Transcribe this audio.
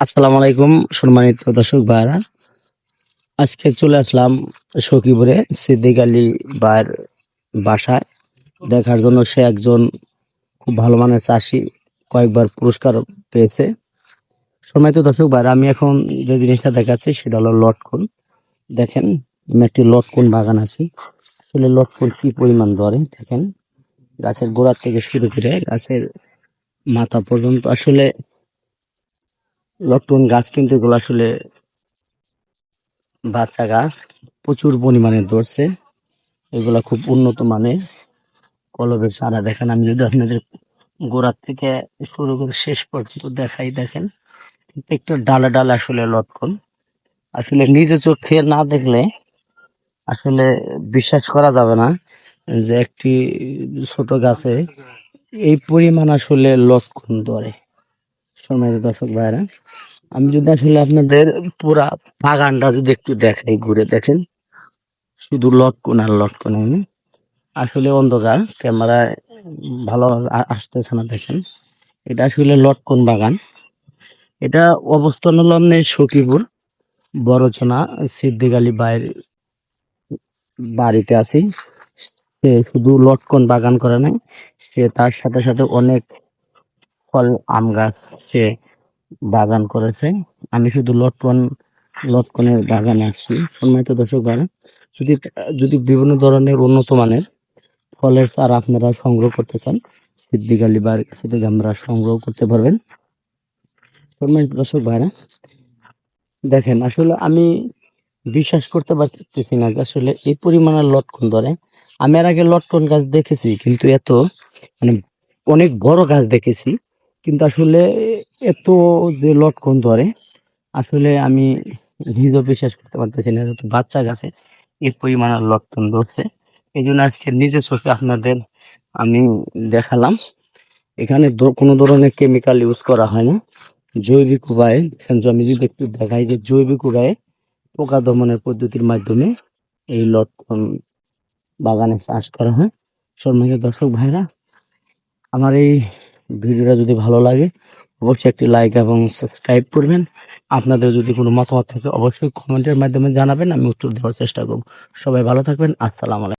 আসসালামু আলাইকুম, সম্মানিত দর্শক ভাইরা আজকে চলে আসলাম সখীপুরে সিদ্দিক আলী ভাইয়ের বাসায়। দেখার জন্য সে একজন খুব ভালো মানের চাষি, কয়েকবার পুরস্কার পেয়েছে। সম্মানিত দর্শক ভাইরা আমি এখন যে জিনিসটা দেখাচ্ছি সেটা হলো লটকন দেখেন আমি একটি লটকন বাগান আছি। আসলে লটকন কি পরিমাণ ধরে, দেখেন। গাছের গোড়ার থেকে শুরু করে গাছের মাথা পর্যন্ত, আসলে লটকন গাছ কিন্তু এগুলো আসলে বাচ্চা গাছ, প্রচুর পরিমাণে ধরছে। এগুলা খুব উন্নত মানের। কলবের চারা দেখেন, আমি যদি আপনাদের গোড়ার থেকে শুরু করে শেষ পর্যন্ত দেখাই, দেখেন। প্রত্যেকটা ডালে ডালে আসলে লটকন। আসলে নিজে চোখে না দেখলে আসলে বিশ্বাস করা যাবে না যে একটি ছোট গাছে এই পরিমাণ আসলে লটকন ধরে। সময় দর্শক ভাইরা আমি যদি আসলে আপনাদের পুরা বাগানটা যদি একটু দেখাই, ঘুরে দেখেন, শুধু লটকন আর লটকন আসলে অন্ধকার ক্যামেরায় ভালো আসতেছে না দেখেন। এটা আসলে লটকন বাগান। এটা অবস্থান হলো সখীপুর, বড়চনা সিদ্দিক আলী ভাইয়ের বাড়িতে আছি। সে শুধু লটকন বাগান করে নাই, সে তার সাথে সাথে অনেক ফল, আম গাছ সে বাগান করেছে। আমি শুধু লটকন, লটকনের বাগানে আসছি। সম্মানিত দর্শক ভাইরা, যদি যদি বিভিন্ন ধরনের উন্নত মানের ফলের চারা আপনারা সংগ্রহ করতে চান সিদ্দিক আলী বাড়ির কাছে আমরা সংগ্রহ করতে পারবেন। সম্মানিত দর্শক ভাইরা, দেখেন, আসলে আমি বিশ্বাস করতে পারতেছি না আসলে এই পরিমাণের লটকন ধরে। আমি এর আগে লটকন গাছ দেখেছি, কিন্তু এত মানে অনেক বড় গাছ দেখেছি। কিন্তু আসলে এত যে লটকন ধরে আসলে আমি নিজেও বিশ্বাস করতে পারতেছি না যত বাচ্চা গাছে এই পরিমাণের লটকন ধরছে এই জন্য আজকে নিজে চোখে আপনাদের আমি দেখালাম, এখানে কোনো ধরনের কেমিক্যাল ইউজ করা হয় না। জৈবিক উপায়ে আমি যদি একটু দেখাই যে জৈবিক উপায়ে পোকা দমনের পদ্ধতির মাধ্যমে এই লটকন বাগানে চাষ করা হয়। সম্মানিত দর্শক ভাইরা, আমার এই ভিডিওটা যদি ভালো লাগে, অবশ্যই একটি লাইক এবং সাবস্ক্রাইব করবেন। আপনাদের যদি কোনো মতামত থাকে, অবশ্যই কমেন্টের মাধ্যমে জানাবেন, আমি উত্তর দেওয়ার চেষ্টা করব। সবাই ভালো থাকবেন, আসসালামু আলাইকুম।